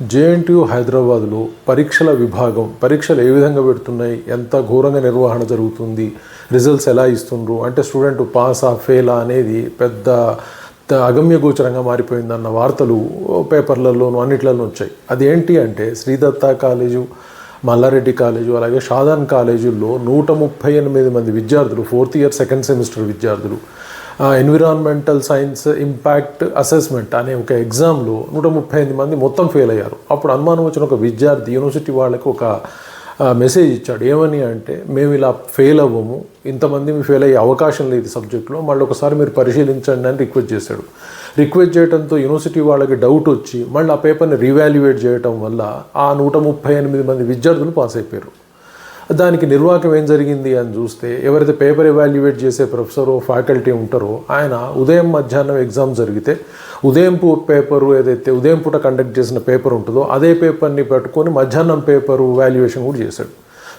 JNTU హైదరాబాద్లో పరీక్షల విభాగం పరీక్షలు ఏ విధంగా పెడుతున్నాయి ఎంత ఘోరంగా నిర్వహణ జరుగుతుంది రిజల్ట్స్ ఎలా ఇస్తుండ్రు అంటే స్టూడెంట్ పాసా ఫెయిలా అనేది పెద్ద అగమ్యగోచరంగా మారిపోయిందన్న వార్తలు పేపర్లలోనూ అన్నిట్లోనూ వచ్చాయి. అదేంటి అంటే శ్రీదత్త కాలేజు మల్లారెడ్డి కాలేజు అలాగే షాదాన్ కాలేజీల్లో నూట ముప్పై ఎనిమిది మంది విద్యార్థులు ఫోర్త్ ఇయర్ సెకండ్ సెమిస్టర్ విద్యార్థులు ఎన్విరాన్మెంటల్ సైన్స్ ఇంపాక్ట్ అసెస్మెంట్ అనే ఒక ఎగ్జామ్లో నూట ముప్పై ఎనిమిది మంది మొత్తం ఫెయిల్ అయ్యారు. అప్పుడు అనుమానం వచ్చిన ఒక విద్యార్థి యూనివర్సిటీ వాళ్ళకి ఒక మెసేజ్ ఇచ్చాడు. ఏమని అంటే మేము ఇలా ఫెయిల్ అవ్వము. ఇంతమంది మీ ఫెయిల్ అయ్యే అవకాశం లేదు సబ్జెక్ట్లో మళ్ళీ ఒకసారి మీరు పరిశీలించండి అని రిక్వెస్ట్ చేశాడు. రిక్వెస్ట్ చేయడంతో యూనివర్సిటీ వాళ్ళకి డౌట్ వచ్చి మళ్ళీ ఆ పేపర్ని రీవాల్యుయేట్ చేయడం వల్ల ఆ నూట ముప్పై ఎనిమిది మంది విద్యార్థులు పాస్ అయిపోయారు. దానికి నిర్వాహకం ఏం జరిగింది అని చూస్తే ఎవరైతే పేపర్ ఎవాల్యుయేట్ చేసే ప్రొఫెసర్ ఫ్యాకల్టీ ఉంటారో ఆయన ఉదయం మధ్యాహ్నం ఎగ్జామ్ జరిగితే ఉదయం పూ పేపరు ఏదైతే ఉదయం పూట కండక్ట్ చేసిన పేపర్ ఉంటుందో అదే పేపర్ని పెట్టుకొని మధ్యాహ్నం పేపరు వాల్యుయేషన్ కూడా చేశాడు.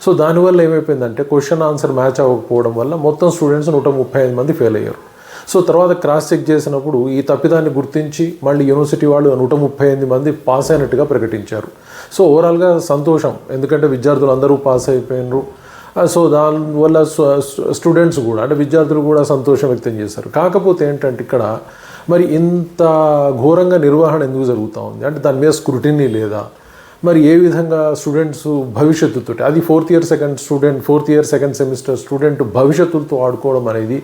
సో దానివల్ల ఏమైపోయిందంటే క్వశ్చన్ ఆన్సర్ మ్యాచ్ అవ్వకపోవడం వల్ల మొత్తం స్టూడెంట్స్ నూట ముప్పై ఐదు మంది ఫెయిల్ అయ్యారు. సో తర్వాత క్రాస్ చెక్ చేసినప్పుడు ఈ తప్పిదాన్ని గుర్తించి మళ్ళీ యూనివర్సిటీ వాళ్ళు నూట ముప్పై ఎనిమిది మంది పాస్ అయినట్టుగా ప్రకటించారు. సో ఓవరాల్గా సంతోషం. ఎందుకంటే విద్యార్థులు అందరూ పాస్ అయిపోయినారు. సో దానివల్ల స్టూడెంట్స్ కూడా అంటే విద్యార్థులు కూడా సంతోషం వ్యక్తం చేశారు. కాకపోతే ఏంటంటే ఇక్కడ మరి ఇంత ఘోరంగా నిర్వహణ ఎందుకు జరుగుతూ ఉంది? అంటే దాని మీద స్క్రూటినీ లేదా? మరి ఏ విధంగా స్టూడెంట్స్ భవిష్యత్తుతో అది fourth year second student fourth year second semester student భవిష్యత్తులతో ఆడుకోవడం అనేది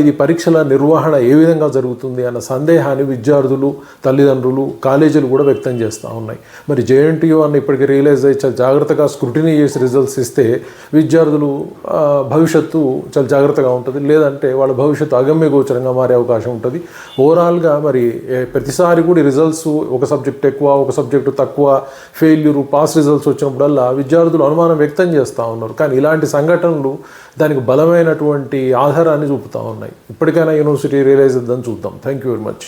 ఇది పరీక్షల నిర్వహణ ఏ విధంగా జరుగుతుంది అన్న సందేహాన్ని విద్యార్థులు తల్లిదండ్రులు కాలేజీలు కూడా వ్యక్తం చేస్తూ ఉన్నాయి. మరి జేఎన్టీయూ అన్న ఇప్పటికీ రియలైజ్ అయ్యి చాలా జాగ్రత్తగా స్క్రూటినీ చేసి రిజల్ట్స్ ఇస్తే విద్యార్థులు భవిష్యత్తు చాలా జాగ్రత్తగా ఉంటుంది. లేదంటే వాళ్ళ భవిష్యత్తు అగమ్య గోచరంగా మారే అవకాశం ఉంటుంది. ఓవరాల్గా మరి ప్రతిసారి కూడా రిజల్ట్స్ ఒక సబ్జెక్ట్ ఎక్కువ ఒక సబ్జెక్టు తక్కువ ఫెయిల్యూర్ పాస్ రిజల్ట్స్ వచ్చినప్పుడల్లా విద్యార్థులు అనుమానం వ్యక్తం చేస్తూ ఉన్నారు. కానీ ఇలాంటి సంఘటనలు దానికి బలమైనటువంటి ఆధారాన్ని చూపుతాం ఉన్నాయి. ఇప్పటికైనా యూనివర్సిటీ రియలైజ్ చేద్దాం చూద్దాం. Thank you very much